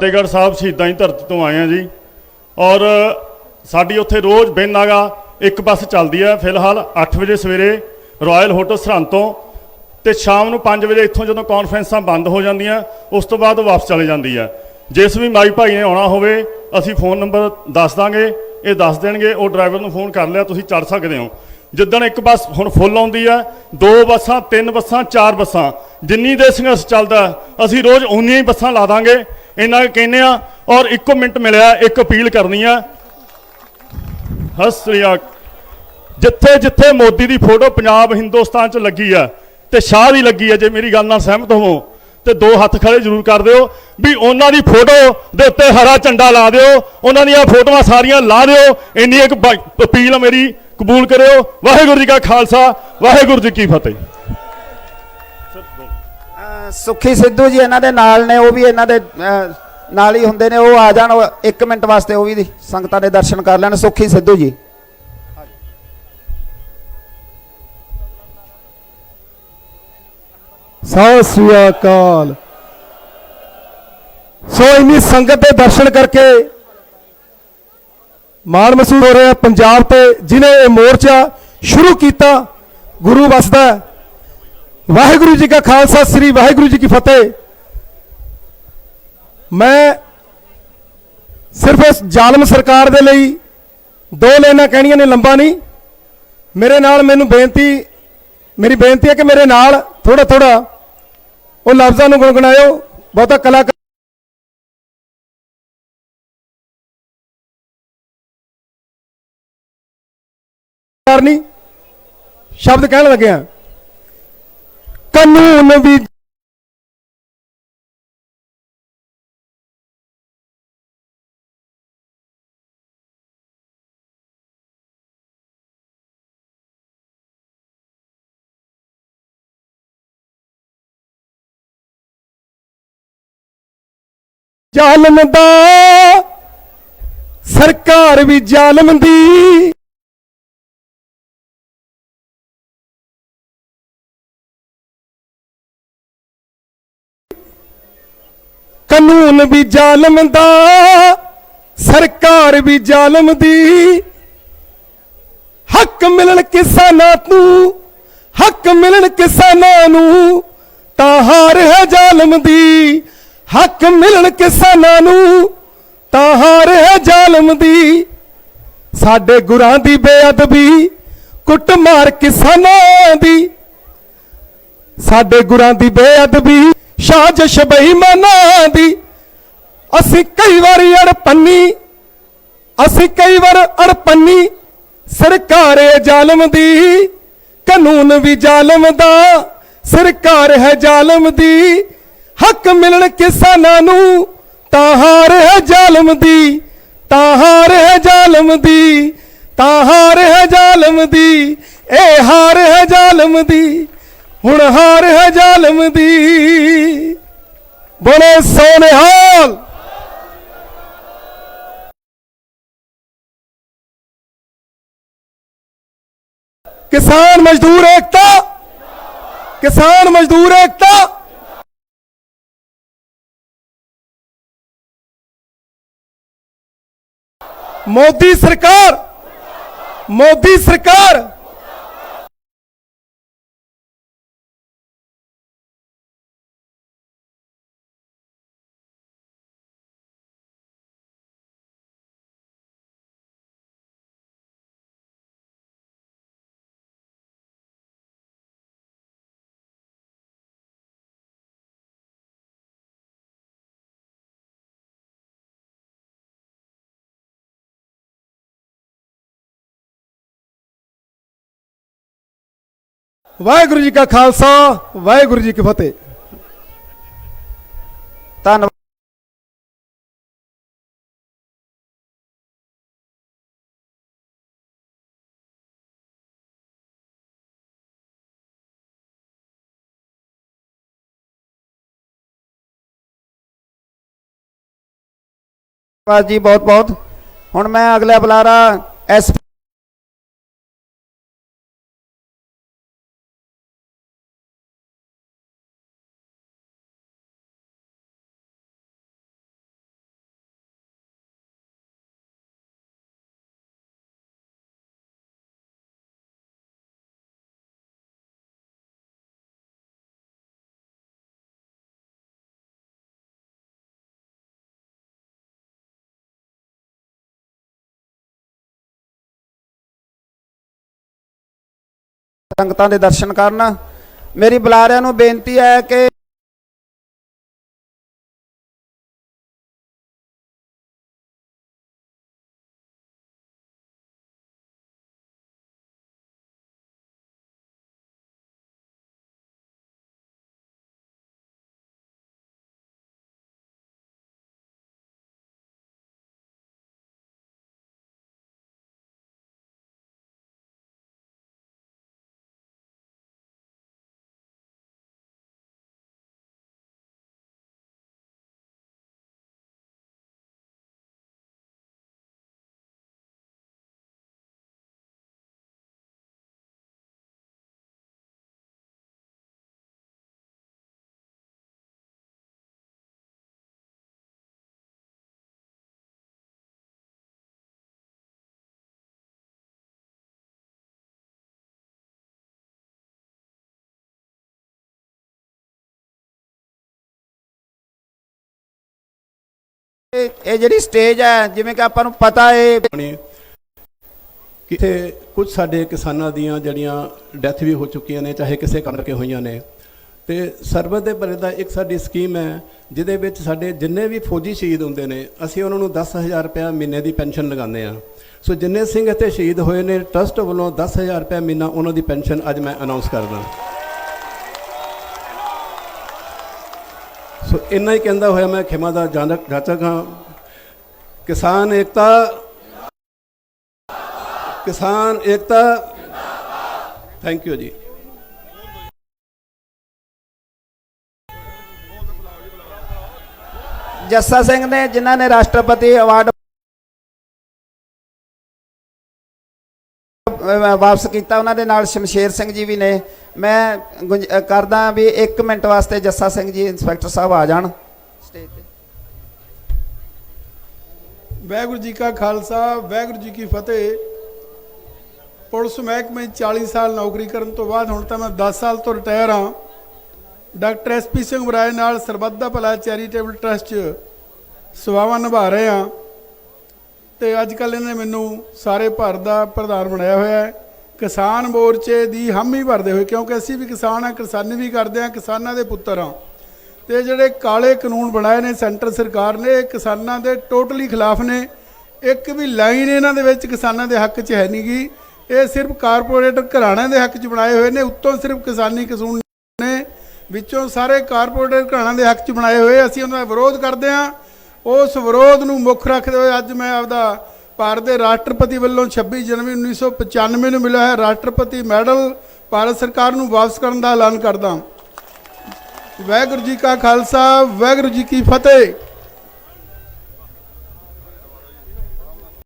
ਫਤਿਹਗੜ੍ਹ ਸਾਹਿਬ ਸ਼ਹੀਦਾਂ ਦੀ ਧਰਤੀ ਤੋਂ ਆਏ ਆ ਜੀ। ਔਰ ਸਾਡੀ ਉੱਥੇ ਰੋਜ਼ ਬਿਨ ਇੱਕ ਬੱਸ ਚੱਲਦੀ ਹੈ। ਫਿਲਹਾਲ 8 ਵਜੇ ਸਵੇਰੇ ਰਾਇਲ ਹੋਟਲ ਸਰਹੰਦ ਤੋਂ ਤੇ ਸ਼ਾਮ ਨੂੰ 5 ਵਜੇ ਇੱਥੋਂ ਜਦੋਂ ਕਾਨਫਰੰਸਾਂ ਬੰਦ ਹੋ ਜਾਂਦੀਆਂ, ਉਸ ਤੋਂ ਬਾਅਦ ਵਾਪਸ ਚਲੇ ਜਾਂਦੀ ਹੈ। ਜਿਸ ਵੀ ਮਾਈ ਭਾਈ ਨੇ ਆਉਣਾ ਹੋਵੇ, ਅਸੀਂ ਫੋਨ ਨੰਬਰ ਦੱਸ ਦਾਂਗੇ, ਇਹ ਦੱਸ ਦੇਣਗੇ, ਉਹ ਡਰਾਈਵਰ ਨੂੰ ਫੋਨ ਕਰ ਲਿਆ, ਤੁਸੀਂ ਚੜ ਸਕਦੇ ਹੋ। ਜਿੱਦਣ ਇੱਕ ਬੱਸ ਹੁਣ ਫੁੱਲ ਆਉਂਦੀ ਹੈ ਦੋ ਬੱਸਾਂ, ਤਿੰਨ ਬੱਸਾਂ, ਚਾਰ ਬੱਸਾਂ, ਜਿੰਨੀ ਦੇ ਸੰਘਰਸ਼ ਚੱਲਦਾ, ਅਸੀਂ ਰੋਜ਼ ਉਨੀਆਂ ਹੀ ਬੱਸਾਂ ਲਾ ਦਾਂਗੇ। ਇੰਨਾ ਕੁ ਕਹਿੰਦੇ ਆ ਔਰ ਇੱਕੋ ਮਿੰਟ ਮਿਲਿਆ, ਇੱਕ ਅਪੀਲ ਕਰਨੀ ਆ। ਹਸਰੀਆ ਜਿੱਥੇ ਜਿੱਥੇ ਮੋਦੀ ਦੀ ਫੋਟੋ ਪੰਜਾਬ, ਹਿੰਦੁਸਤਾਨ 'ਚ ਲੱਗੀ ਆ, ਤੇ ਸ਼ਾਹ ਦੀ ਲੱਗੀ ਆ, ਜੇ ਮੇਰੀ ਗੱਲ ਨਾਲ ਸਹਿਮਤ ਹੋਵੋ, ਤੇ ਦੋ ਹੱਥ ਖੜੇ ਜ਼ਰੂਰ ਕਰ ਦਿਓ, ਵੀ ਉਹਨਾਂ ਦੀ ਫੋਟੋ ਦੇ ਉੱਤੇ ਹਰਾ ਝੰਡਾ ਲਾ ਦਿਓ, ਉਹਨਾਂ ਦੀਆਂ ਫੋਟੋਆਂ ਸਾਰੀਆਂ ਲਾ ਦਿਓ, ਇੰਨੀ ਇੱਕ ਬ- ਅਪੀਲ ਆ ਮੇਰੀ। ਕਬੂਲ ਕਰਿਓ। ਵਾਹਿਗੁਰੂ ਜੀ ਕਾ ਖਾਲਸਾ ਵਾਹਿਗੁਰੂ ਜੀ ਕੀ ਫਤਿਹ। ਸੁੱਖੀ ਸਿੱਧੂ ਜੀ ਇਹਨਾਂ ਦੇ ਨਾਲ ਨੇ ਉਹ ਵੀ ਇਹਨਾਂ ਦੇ ਨਾਲ ਹੀ ਹੁੰਦੇ ਨੇ ਉਹ ਆ ਜਾਣ 1 ਮਿੰਟ ਵਾਸਤੇ ਉਹ ਵੀ ਸੰਗਤਾਂ ਦੇ ਦਰਸ਼ਨ ਕਰ ਲੈਣ ਸੁੱਖੀ ਸਿੱਧੂ ਜੀ। ਸਤਿ ਸ੍ਰੀ ਅਕਾਲ। ਸੋ ਇੰਨੀ ਸੰਗਤ ਦੇ ਦਰਸ਼ਨ ਕਰਕੇ ਮਾਣ ਮਹਿਸੂਸ ਹੋ ਰਿਹਾ ਪੰਜਾਬ ਤੇ, ਜਿਨੇ ਇਹ ਮੋਰਚਾ ਸ਼ੁਰੂ ਕੀਤਾ, ਗੁਰੂ ਵਸਦਾ ਵਾਹਿਗੁਰੂ ਜੀ ਕਾ ਖਾਲਸਾ, ਸ੍ਰੀ ਵਾਹਿਗੁਰੂ ਜੀ ਕੀ ਫਤਿਹ। ਮੈਂ ਸਿਰਫ ਇਸ ਜ਼ਾਲਮ ਸਰਕਾਰ ਦੇ ਲਈ ਦੋ ਲਾਈਨਾਂ ਕਹਿਣੀਆਂ ਨੇ, ਲੰਬਾ ਨਹੀਂ। ਮੇਰੇ ਨਾਲ ਮੈਨੂੰ ਬੇਨਤੀ, ਮੇਰੀ ਬੇਨਤੀ ਹੈ ਕਿ ਮੇਰੇ ਨਾਲ ਥੋੜਾ ਥੋੜਾ ਉਹ ਲਫ਼ਜ਼ਾਂ ਨੂੰ ਗੁੰਗਣਾਇਓ ਬਹੁਤਾ ਕਲਾਕਾਰ ਨਹੀਂ ਸ਼ਬਦ ਕਹਿਣ ਲੱਗਿਆ ਕਾਨੂੰਨ ਵੀ ਜ਼ਾਲਮ ਦਾ ਸਰਕਾਰ ਵੀ ਜ਼ਾਲਮ ਦੀ। ਕਾਨੂੰਨ ਵੀ ਜ਼ਾਲਮ ਦਾ, ਸਰਕਾਰ ਵੀ ਜ਼ਾਲਮ ਦੀ। ਹੱਕ ਮਿਲਣ ਕਿਸਾਨਾਂ ਨੂੰ, ਹੱਕ ਮਿਲਣ ਕਿਸਾਨਾਂ ਨੂੰ ਤਾਂ ਹਾਰ ਹੈ ਜ਼ਾਲਮ ਦੀ। ਹੱਕ ਮਿਲਣ ਕਿਸਾਨਾਂ ਨੂੰ ਤਾਂ ਹਾਰ ਹੈ ਜ਼ਾਲਮ ਦੀ। ਸਾਡੇ ਗੁਰਾਂ ਦੀ ਬੇਅਦਬੀ, ਕੁੱਟਮਾਰ ਕਿਸਾਨਾਂ ਦੀ। ਸਾਡੇ ਗੁਰਾਂ ਦੀ ਬੇਅਦਬੀ, ਸਾਜ਼ਿਸ਼ ਬੇਈਮਾਨਾਂ ਦੀ। ਅਸੀਂ ਕਈ ਵਾਰੀ ਅੜਪੰਨੀ, ਅਸੀਂ ਕਈ ਵਾਰ ਅੜਪੰਨੀ। ਸਰਕਾਰ ਹੈ ਜ਼ਾਲਮ ਦੀ, ਕਾਨੂੰਨ ਵੀ ਜ਼ਾਲਮ ਦਾ। ਸਰਕਾਰ ਹੈ ਜ਼ਾਲਮ ਦੀ, ਹੱਕ ਮਿਲਣ ਕਿਸਾਨਾਂ ਨੂੰ, ਤਾਂ ਹਾਰ ਹੈ ਜ਼ਾਲਮ ਦੀ। ਤਾਂ ਹਾਰ ਹੈ ਜ਼ਾਲਮ ਦੀ, ਤਾਂ ਹਾਰ ਹੈ ਜ਼ਾਲਮ ਦੀ। ਇਹ ਹਾਰ ਹੈ ਜ਼ਾਲਮ ਦੀ, ਹੁਣ ਹਾਰ ਹੈ ਜ਼ਾਲਮ ਦੀ। ਬੋਲੇ ਸੋਨਿਹਾਲ ਕਿਸਾਨ ਮਜ਼ਦੂਰ ਏਕਤਾ। ਕਿਸਾਨ ਮਜ਼ਦੂਰ ਏਕਤਾ। ਮੋਦੀ ਸਰਕਾਰ। ਮੋਦੀ ਸਰਕਾਰ। ਵਾਹਿਗੁਰੂ ਜੀ ਕਾ ਖਾਲਸਾ ਵਾਹਿਗੁਰੂ ਜੀ ਕੀ ਫਤਿਹ ਧੰਨਵਾਦ ਧੰਨਵਾਦ ਜੀ ਬਹੁਤ ਬਹੁਤ ਹੁਣ ਮੈਂ ਅਗਲਾ ਬੁਲਾਰਾ ਐਸ ਸੰਗਤਾਂ ਦੇ ਦਰਸ਼ਨ ਕਰਨ। ਮੇਰੀ ਬੁਲਾਰਿਆਂ ਨੂੰ ਬੇਨਤੀ ਹੈ ਕਿ ਇਹ ਜਿਹੜੀ ਸਟੇਜ ਹੈ, ਜਿਵੇਂ ਕਿ ਆਪਾਂ ਨੂੰ ਪਤਾ ਹੈ ਬਣੇ ਕਿਥੇ ਕੁਝ ਸਾਡੇ ਕਿਸਾਨਾਂ ਦੀਆਂ ਜਿਹੜੀਆਂ ਡੈਥ ਵੀ ਹੋ ਚੁੱਕੀਆਂ ਨੇ, ਚਾਹੇ ਕਿਸੇ ਕਾਰਨ ਕਰਕੇ ਹੋਈਆਂ ਨੇ। ਤੇ ਸਰਬਤ ਦੇ ਭਲੇ ਦਾ ਇੱਕ ਸਾਡੀ ਸਕੀਮ ਹੈ, ਜਿਹਦੇ ਵਿੱਚ ਸਾਡੇ ਜਿੰਨੇ ਵੀ ਫੌਜੀ ਸ਼ਹੀਦ ਹੁੰਦੇ ਨੇ, ਅਸੀਂ ਉਹਨਾਂ ਨੂੰ 10000 ਰੁਪਏ ਮਹੀਨੇ ਦੀ ਪੈਨਸ਼ਨ ਲਗਾਉਂਦੇ ਆ ਸੋ ਜਿੰਨੇ ਸਿੰਘ ਇੱਥੇ ਸ਼ਹੀਦ ਹੋਏ ਨੇ ਟਰਸਟ ਵੱਲੋਂ 10000 ਰੁਪਏ ਮਹੀਨਾ ਉਹਨਾਂ ਦੀ ਪੈਨਸ਼ਨ ਅੱਜ ਮੈਂ ਅਨਾਉਂਸ ਕਰਦਾ। ਸੋ ਇੰਨਾ ਹੀ ਕਹਿੰਦਾ ਹੋਇਆ ਮੈਂ ਖਿਮਾ ਦਾ ਜਾਨਕ ਜਾਚਕ ਹਾਂ। ਕਿਸਾਨ ਏਕਤਾ ਕਿਸਾਨ ਏਕਤਾ ਥੈਂਕ ਯੂ ਜੀ। ਜੱਸਾ ਸਿੰਘ ਨੇ ਜਿਨ੍ਹਾਂ ਨੇ ਰਾਸ਼ਟਰਪਤੀ ਅਵਾਰਡ ਵਾਪਸ ਕੀਤਾ, ਉਹਨਾਂ ਦੇ ਨਾਲ ਸ਼ਮਸ਼ੇਰ ਸਿੰਘ ਜੀ ਵੀ ਨੇ। ਮੈਂ ਕਰਦਾ ਵੀ 1 ਮਿੰਟ ਵਾਸਤੇ ਜੱਸਾ ਸਿੰਘ ਜੀ ਇੰਸਪੈਕਟਰ ਸਾਹਿਬ ਆ ਜਾਣ। ਸਟੇਜ ਤੇ। ਵਾਹਿਗੁਰੂ ਜੀ ਕਾ ਖਾਲਸਾ ਵਾਹਿਗੁਰੂ ਜੀ ਕੀ ਫਤਿਹ। ਪੁਲਿਸ ਮਹਿਕਮੇ 'ਚ 40 ਸਾਲ ਨੌਕਰੀ ਕਰਨ ਤੋਂ ਬਾਅਦ ਹੁਣ ਤਾਂ ਮੈਂ 10 ਸਾਲ ਤੋਂ ਰਿਟਾਇਰ ਹਾਂ। ਡਾਕਟਰ ਐਸਪੀ ਸਿੰਘ ਬਰਾਏ ਨਾਲ ਸਰਬੱਤ ਦਾ ਭਲਾ ਚੈਰੀਟੇਬਲ ਟਰਸਟ 'ਚ ਸੇਵਾਵਾਂ ਨਿਭਾ ਰਹੇ ਹਾਂ। ਤੇ ਅੱਜ ਕੱਲ ਇਹਨੇ ਮੈਨੂੰ ਸਾਰੇ ਭਾਰਤ ਦਾ ਪ੍ਰਧਾਨ ਬਣਾਇਆ ਹੋਇਆ ਹੈ। ਕਿਸਾਨ ਮੋਰਚੇ ਦੀ ਹਾਮੀ ਭਰਦੇ ਹੋਏ, ਕਿਉਂਕਿ ਅਸੀਂ ਵੀ ਕਿਸਾਨ ਆ ਕਿਸਾਨੀ ਵੀ ਕਰਦੇ ਆ ਕਿਸਾਨਾਂ ਦੇ ਪੁੱਤਰ ਆ ਤੇ ਜਿਹੜੇ ਕਾਲੇ ਕਾਨੂੰਨ ਬਣਾਏ ਨੇ ਸੈਂਟਰ ਸਰਕਾਰ ਨੇ, ਇਹ ਕਿਸਾਨਾਂ ਦੇ ਟੋਟਲੀ ਖਿਲਾਫ ਨੇ। ਇੱਕ ਵੀ ਲਾਈਨ ਇਹਨਾਂ ਦੇ ਵਿੱਚ ਕਿਸਾਨਾਂ ਦੇ ਹੱਕ 'ਚ ਹੈ ਨਹੀਂਗੀ ਇਹ ਸਿਰਫ ਕਾਰਪੋਰੇਟ ਘਰਾਣਿਆਂ ਦੇ ਹੱਕ 'ਚ ਬਣਾਏ ਹੋਏ ਨੇ, ਉੱਤੋਂ ਸਿਰਫ ਕਿਸਾਨੀ ਕਾਨੂੰਨ ਨੇ, ਵਿੱਚੋਂ ਸਾਰੇ ਕਾਰਪੋਰੇਟ ਘਰਾਣਿਆਂ ਦੇ ਹੱਕ 'ਚ ਬਣਾਏ ਹੋਏ। ਅਸੀਂ ਉਹਨਾਂ ਦਾ ਵਿਰੋਧ ਕਰਦੇ ਹਾਂ। ਉਸ ਵਿਰੋਧ ਨੂੰ ਮੁੱਖ ਰੱਖਦੇ ਹੋਏ ਅੱਜ ਮੈਂ ਆਪਦਾ ਭਾਰਤ ਦੇ ਰਾਸ਼ਟਰਪਤੀ ਵੱਲੋਂ 26 ਜਨਵਰੀ 1995 ਨੂੰ ਮਿਲਿਆ ਹੈ ਰਾਸ਼ਟਰਪਤੀ ਮੈਡਲ, ਭਾਰਤ ਸਰਕਾਰ ਨੂੰ ਵਾਪਸ ਕਰਨ ਦਾ ਐਲਾਨ ਕਰਦਾ ਵਾਹਿਗੁਰੂ ਜੀ ਕਾ ਖਾਲਸਾ, ਵਾਹਿਗੁਰੂ ਜੀ ਕੀ ਫਤਿਹ।